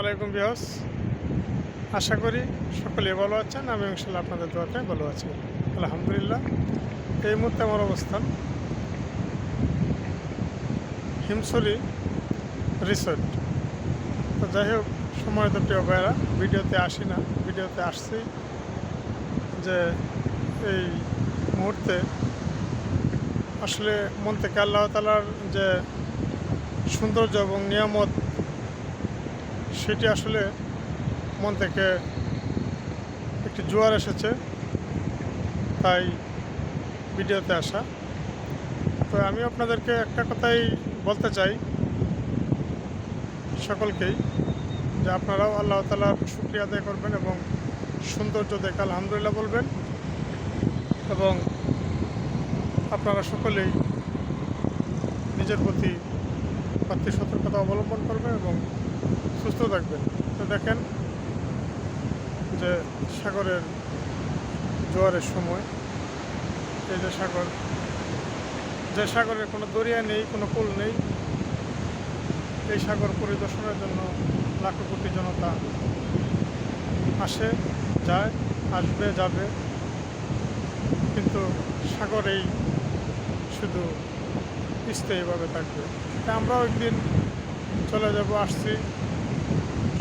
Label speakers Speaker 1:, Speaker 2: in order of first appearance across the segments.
Speaker 1: আলাইকুম বিহস আশা করি সকলে ভালো আছেন। আমি ইনশাল্লাহ আপনাদের দোয়াতে ভালো আছি। আলহামদুলিল্লাহ। এই মুহূর্তে আমার অবস্থান হিমসরি রিসোর্ট। তো যাই হোক, সময় তো প্রিয় ভাইয়েরা, ভিডিওতে আসি না। ভিডিওতে আসছি যে এই মুহূর্তে আসলে মন থেকে আল্লাহ তালার যে সৌন্দর্য এবং নিয়ামত সেটি আসলে মন থেকে একটি জোয়ার এসেছে, তাই ভিডিওতে আসা। তো আমি আপনাদেরকে একটা কথাই বলতে চাই সকলকেই, যে আপনারাও আল্লাহ তালার শুক্রিয়া আদায় করবেন এবং সৌন্দর্য দেখে আলহামদুলিল্লাহ বলবেন এবং আপনারা সকলেই নিজের প্রতি বাড়তি সতর্কতা অবলম্বন করবেন এবং থাকবেন তো দেখেন যে সাগরের জোয়ারের সময় এই যে সাগর, যে সাগরের কোনো দরিয়া নেই, কোনো পুল নেই, এই সাগর পরিদর্শনের জন্য লাখো কোটি জনতা আসে, যায়, আসবে, যাবে। কিন্তু সাগর এই শুধু স্থায়ীভাবে থাকবে। আমরাও একদিন চলে যাব, আসছি।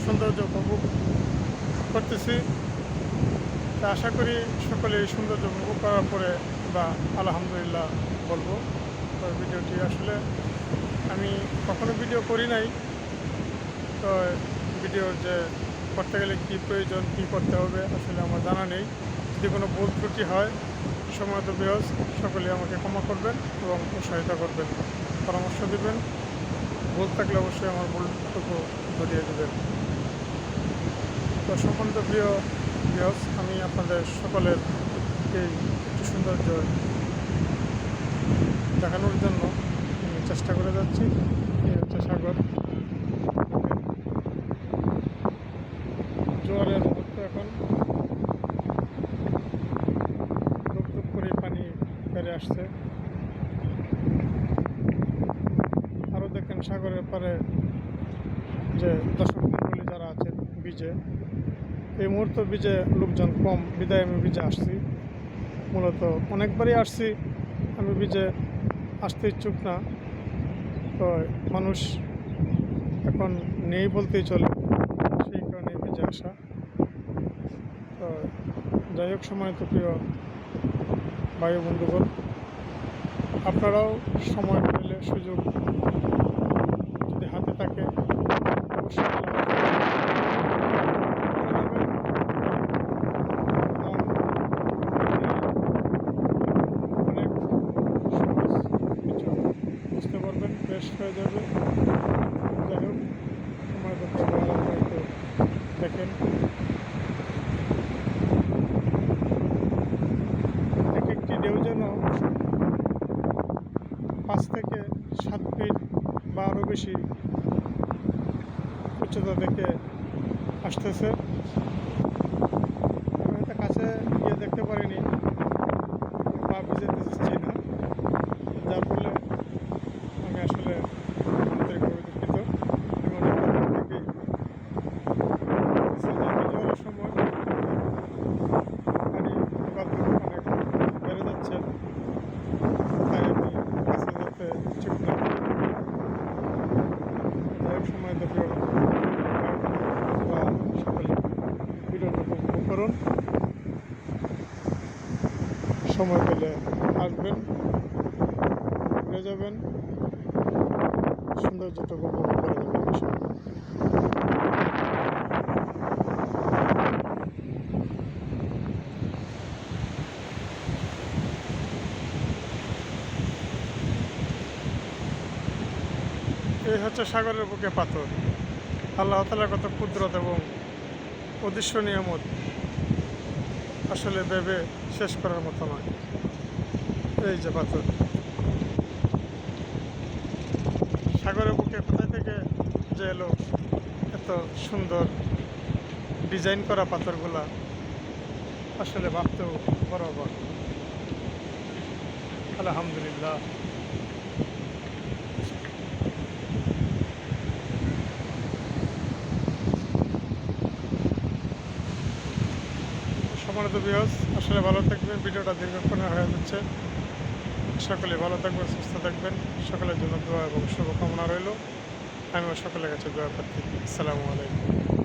Speaker 1: সৌন্দর্য উপভোগ করতেছি। তা আশা করি সকলে এই সৌন্দর্য উপভোগ করার পরে বা আলহামদুলিল্লাহ বলব। তো ভিডিওটি আসলে আমি কখনো ভিডিও করি নাই। তো ভিডিও যে করতে গেলে কী প্রয়োজন, কী করতে হবে আসলে আমার জানা নেই। যদি কোনো ভুল ত্রুটি হয় সময় তো বেহজ সকলে আমাকে ক্ষমা করবেন এবং সহায়তা করবেন। পরামর্শ দেবেন। ভুল থাকলে অবশ্যই আমার ভুলটুকু ধরিয়ে দেবেন। তো সম্বন্ধ প্রিয় বিহস আমি আপনাদের সকলের এই একটু সৌন্দর্য দেখানোর জন্য চেষ্টা করে যাচ্ছি। এই হচ্ছে সাগর। জোয়ারের মুহূর্ত এখন ধুপ করে পানি বেড়ে আসছে। আরও দেখেন সাগরের পরে যে দর্শক বীজে এই মুহূর্তে বীজে লোকজন কম, বিদায় আমি বীজে আসছি। মূলত অনেকবারই আসছি, আমি বীজে আসতে ইচ্ছুক না। তো মানুষ এখন নেই বলতেই চলে, সেই কারণে বীজে আসা। তো যাই হোক, সময় তো প্রিয় বায়ু বন্ধুগণ, আপনারাও সময় পেলে সুযোগ যদি হাতে থাকে অবশ্যই অনেক সহজ কিছু বুঝতে পারবেন বেশ হয়ে যাবে। যাই হোক, সময় করতে দেখেন। এক একটি ঢেউ যেন পাঁচ থেকে সাত ফিট বা আরও বেশি উচ্চতা থেকে আসতেছে। আমি হয়তো কাছে গিয়ে দেখতে পারিনি পা ভিজে দিচ্ছি না যার ফলে আমি আসলে আন্তরিকভাবে দুঃখিত আমি অনেক দূর থেকেই নিচে যেতে যাওয়ার সময় পানি বাতাস অনেক বেড়ে যাচ্ছে তাই আমি কাছে যেতে ইচ্ছুক না যাই হোক সময় দেখে বা সকলে ভিডিওটা উপভোগ করুন সময় পেলে আসবেন, ঘুরে যাবেন। সৌন্দর্যটা উপভোগ করে যাবেন। এই হচ্ছে সাগরের বুকে পাথর। আল্লাহ তালার কত কুদরত এবং অদৃশ্য নিয়ামত। আসলে ভেবে শেষ করার মতো নয়। এই যে পাথর সাগরের বুকে কোথায় থেকে যে এলো, এত সুন্দর ডিজাইন করা পাথরগুলা আসলে ভাবতেও বরাবর আলহামদুলিল্লাহ। সম্মানিত বিহস আসলে ভালো থাকবেন। ভিডিওটা দীর্ঘক্ষণে হয়ে যাচ্ছে। সকলে ভালো থাকবেন, সুস্থ থাকবেন। সকলের জন্য দোয়া এবং শুভকামনা রইল। আমিও সকলের কাছে দোয়া করতে আসসালামু আলাইকুম।